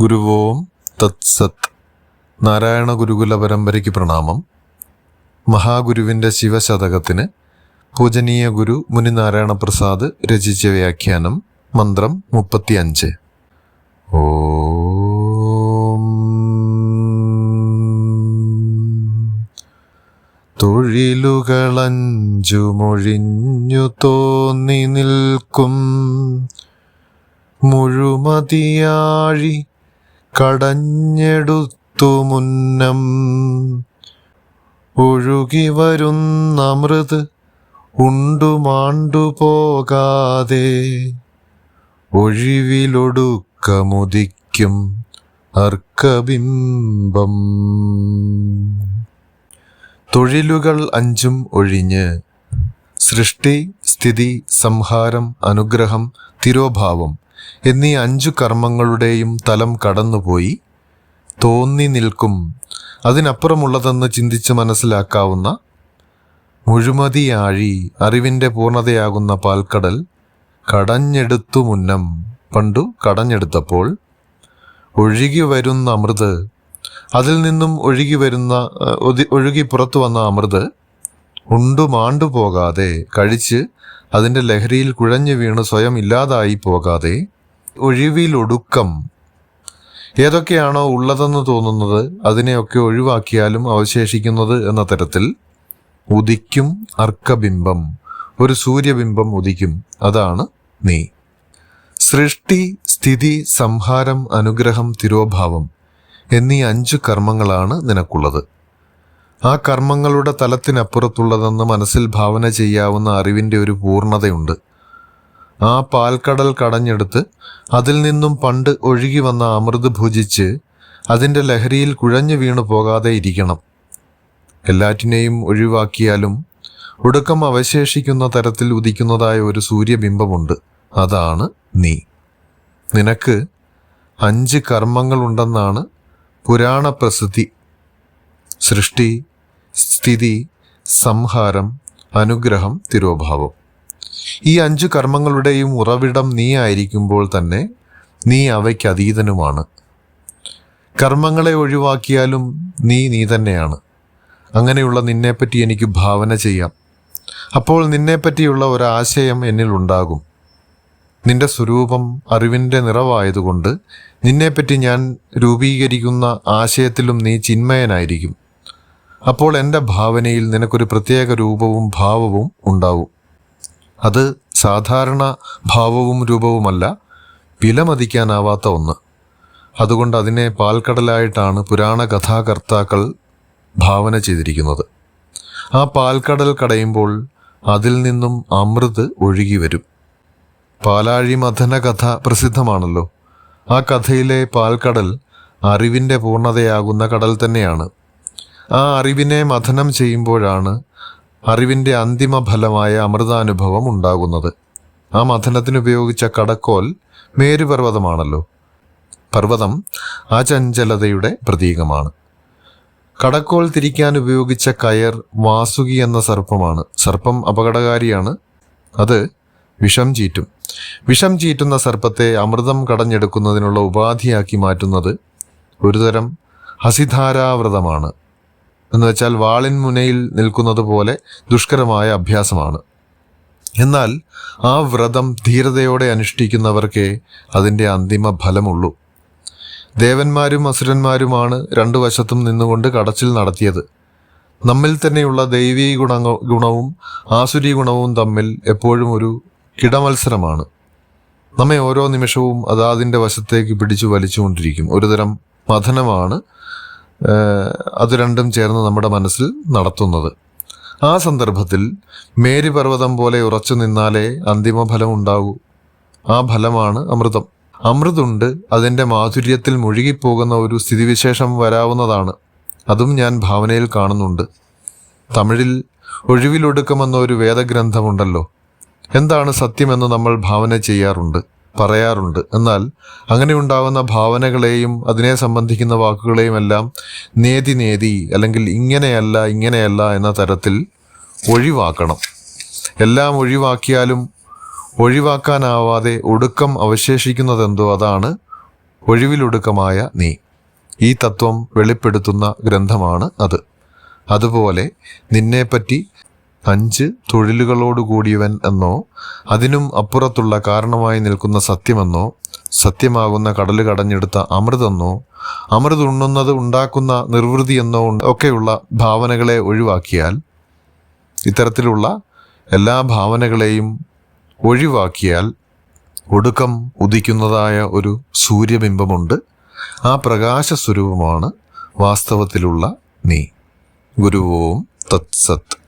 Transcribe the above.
ഗുരുവോം തത്സത്. നാരായണ ഗുരുകുല പരമ്പരയ്ക്ക് പ്രണാമം. മഹാഗുരുവിന്റെ ശിവശതകത്തിന് പൂജനീയ ഗുരു മുനിനാരായണ പ്രസാദ് രചിച്ച വ്യാഖ്യാനം മന്ത്രം മുപ്പത്തിയഞ്ച്. ഓം. തൊഴിലുകളഞ്ചുമൊഴിഞ്ഞു തോന്നി നിൽക്കും. മുഴുമതിയാഴി കടഞ്ഞെടുത്തു മുന്നം. ഒഴുകി വരുന്നമൃത് ഉണ്ടുമാണ്ടു പോകാതെ. ഒഴിവിലൊടുക്കമുദിക്കും അർക്കബിംബം. തൊഴിലുകൾ അഞ്ചും ഒഴിഞ്ഞ് സൃഷ്ടി സ്ഥിതി സംഹാരം അനുഗ്രഹം തിരോഭാവം. എന്നീ അഞ്ചു കർമ്മങ്ങളുടെയും തലം കടന്നുപോയി. തോന്നി നിൽക്കും. അതിനപ്പുറമുള്ളതെന്ന് ചിന്തിച്ച് മനസ്സിലാക്കാവുന്ന മുഴുമതിയാഴി അറിവിന്റെ പൂർണതയാകുന്ന പാൽക്കടൽ കടഞ്ഞെടുത്തു മുന്നം പണ്ടു കടഞ്ഞെടുത്തപ്പോൾ ഒഴുകി വരുന്ന അമൃത് അതിൽ നിന്നും ഒഴുകി വരുന്ന ഒഴുകി പുറത്തു വന്ന അമൃത് ഉണ്ടു മാണ്ടു പോകാതെ കഴിച്ച് അതിന്റെ ലഹരിയിൽ കുഴഞ്ഞു വീണ് സ്വയം ഇല്ലാതായി പോകാതെ ഒഴിവിലൊടുക്കം ഏതൊക്കെയാണോ ഉള്ളതെന്ന് തോന്നുന്നത് അതിനെയൊക്കെ ഒഴിവാക്കിയാലും അവശേഷിക്കുന്നത് എന്ന തരത്തിൽ ഉദിക്കും അർക്കബിംബം. ഒരു സൂര്യബിംബം ഉദിക്കും. അതാണ് നീ. സൃഷ്ടി സ്ഥിതി സംഹാരം അനുഗ്രഹം തിരോഭാവം എന്നീ അഞ്ച് കർമ്മങ്ങളാണ് നിനക്കുള്ളത്. ആ കർമ്മങ്ങളുടെ തലത്തിനപ്പുറത്തുള്ളതെന്ന് മനസ്സിൽ ഭാവന ചെയ്യാവുന്ന അറിവിന്റെ ഒരു പൂർണതയുണ്ട്. ആ പാൽക്കടൽ കടഞ്ഞെടുത്ത് അതിൽ നിന്നും പണ്ട് ഒഴുകി വന്ന അമൃത് ഭുജിച്ച് അതിന്റെ ലഹരിയിൽ കുഴഞ്ഞു വീണു പോകാതെ ഇരിക്കണം. എല്ലാറ്റിനെയും ഒഴിവാക്കിയാലും ഒടുക്കം അവശേഷിക്കുന്ന തരത്തിൽ ഉദിക്കുന്നതായ ഒരു സൂര്യബിംബമുണ്ട്. അതാണ് നീ. നിനക്ക് അഞ്ച് കർമ്മങ്ങളുണ്ടെന്നാണ് പുരാണ പ്രസിദ്ധി സൃഷ്ടി സ്ഥിതി സംഹാരം അനുഗ്രഹം തിരോഭാവം. ഈ അഞ്ചു കർമ്മങ്ങളുടെയും ഉറവിടം നീ ആയിരിക്കുമ്പോൾ തന്നെ നീ അവയ്ക്ക് അതീതനുമാണ്. കർമ്മങ്ങളെ ഒഴിവാക്കിയാലും നീ നീ തന്നെയാണ്. അങ്ങനെയുള്ള നിന്നെപ്പറ്റി എനിക്ക് ഭാവന ചെയ്യാം. അപ്പോൾ നിന്നെപ്പറ്റിയുള്ള ഒരാശയം എന്നിൽ ഉണ്ടാകും. നിന്റെ സ്വരൂപം അറിവിന്റെ നിറവായതുകൊണ്ട് നിന്നെപ്പറ്റി ഞാൻ രൂപീകരിക്കുന്ന ആശയത്തിലും നീ ചിന്മയനായിരിക്കും. അപ്പോൾ എന്റെ ഭാവനയിൽ നിനക്കൊരു പ്രത്യേക രൂപവും ഭാവവും ഉണ്ടാവും. അത് സാധാരണ ഭാവവും രൂപവുമല്ല വിലമതിക്കാനാവാത്ത ഒന്ന്. അതുകൊണ്ട് അതിനെ പാൽക്കടലായിട്ടാണ് പുരാണ കഥാകർത്താക്കൾ ഭാവന ചെയ്തിരിക്കുന്നത്. ആ പാൽക്കടൽ കടയുമ്പോൾ അതിൽ നിന്നും അമൃത് ഒഴുകി വരും. പാലാഴി മഥന കഥ പ്രസിദ്ധമാണല്ലോ. ആ കഥയിലെ പാൽക്കടൽ അറിവിന്റെ പൂർണതയാകുന്ന കടൽ തന്നെയാണ്. ആ അറിവിനെ മഥനം ചെയ്യുമ്പോഴാണ് അറിവിന്റെ അന്തിമ ഫലമായ അമൃതാനുഭവം ഉണ്ടാകുന്നത്. ആ മഥനത്തിന് ഉപയോഗിച്ച കടക്കോൽ മേരുപർവതമാണല്ലോ. പർവതം ആ ചഞ്ചലതയുടെ പ്രതീകമാണ്. കടക്കോൾ തിരിക്കാൻ ഉപയോഗിച്ച കയർ വാസുകി എന്ന സർപ്പമാണ്. സർപ്പം അപകടകാരിയാണ്. അത് വിഷം ചീറ്റും. വിഷം ചീറ്റുന്ന സർപ്പത്തെ അമൃതം കടഞ്ഞെടുക്കുന്നതിനുള്ള ഉപാധിയാക്കി മാറ്റുന്നത് ഒരുതരം ഹസിധാരാവ്രതമാണ്. എന്ന് വെച്ചാൽ വാളിൻ മുനയിൽ നിൽക്കുന്നത് പോലെ ദുഷ്കരമായ അഭ്യാസമാണ്. എന്നാൽ ആ വ്രതം ധീരതയോടെ അനുഷ്ഠിക്കുന്നവർക്കേ അതിന്റെ അന്തിമ ഫലമുള്ളൂ. ദേവന്മാരും അസുരന്മാരുമാണ് രണ്ടു വശത്തും നിന്നുകൊണ്ട് കടച്ചിൽ നടത്തിയത്. നമ്മിൽ തന്നെയുള്ള ദൈവീ ഗുണ ഗുണവും ആസുരി ഗുണവും തമ്മിൽ എപ്പോഴും ഒരു കിടമത്സരമാണ്. നമ്മെ ഓരോ നിമിഷവും അതാതിന്റെ വശത്തേക്ക് പിടിച്ചു വലിച്ചുകൊണ്ടിരിക്കും. ഒരുതരം മഥനമാണ് അത് രണ്ടും ചേർന്ന് നമ്മുടെ മനസ്സിൽ നടത്തുന്നത്. ആ സന്ദർഭത്തിൽ മേരി പർവതം പോലെ ഉറച്ചു നിന്നാലേ അന്തിമ ഫലം ഉണ്ടാകൂ. ആ ഫലമാണ് അമൃതം. അമൃതുണ്ട് അതിന്റെ മാധുര്യത്തിൽ മുഴുകിപ്പോകുന്ന ഒരു സ്ഥിതിവിശേഷം വരാവുന്നതാണ്. അതും ഞാൻ ഭാവനയിൽ കാണുന്നുണ്ട്. തമിഴിൽ ഒഴിവിലൊടുക്കമെന്ന ഒരു വേദഗ്രന്ഥമുണ്ടല്ലോ. എന്താണ് സത്യമെന്ന് നമ്മൾ ഭാവന ചെയ്യാറുണ്ട്? പറയാറുണ്ട്. എന്നാൽ അങ്ങനെ ഉണ്ടാകുന്ന ഭാവനകളെയും അതിനെ സംബന്ധിക്കുന്ന വാക്കുകളെയും എല്ലാം നേതി നേതി അല്ലെങ്കിൽ ഇങ്ങനെയല്ല ഇങ്ങനെയല്ല എന്ന തരത്തിൽ ഒഴിവാക്കണം. എല്ലാം ഒഴിവാക്കിയാലും ഒഴിവാക്കാനാവാതെ ഒടുക്കം അവശേഷിക്കുന്നതെന്തോ അതാണ് ഒഴിവിലൊടുക്കമായ നീ. ഈ തത്വം വെളിപ്പെടുത്തുന്ന ഗ്രന്ഥമാണ് അത്. അതുപോലെ നിന്നെപ്പറ്റി അഞ്ച് തൊഴിലുകളോടുകൂടിയവൻ എന്നോ അതിനും അപ്പുറത്തുള്ള കാരണമായി നിൽക്കുന്ന സത്യമെന്നോ സത്യമാകുന്ന കടൽ കടഞ്ഞെടുത്ത അമൃതെന്നോ അമൃത് ഉണ്ണുന്നത് ഉണ്ടാക്കുന്ന നിർവൃതി എന്നോ ഉണ്ട് ഒക്കെയുള്ള ഭാവനകളെ ഒഴിവാക്കിയാൽ ഇത്തരത്തിലുള്ള എല്ലാ ഭാവനകളെയും ഒഴിവാക്കിയാൽ ഒടുക്കം ഉദിക്കുന്നതായ ഒരു സൂര്യബിംബമുണ്ട്. ആ പ്രകാശ സ്വരൂപമാണ് വാസ്തവത്തിലുള്ള നീ. ഗുരുവോം തത്സത്ത്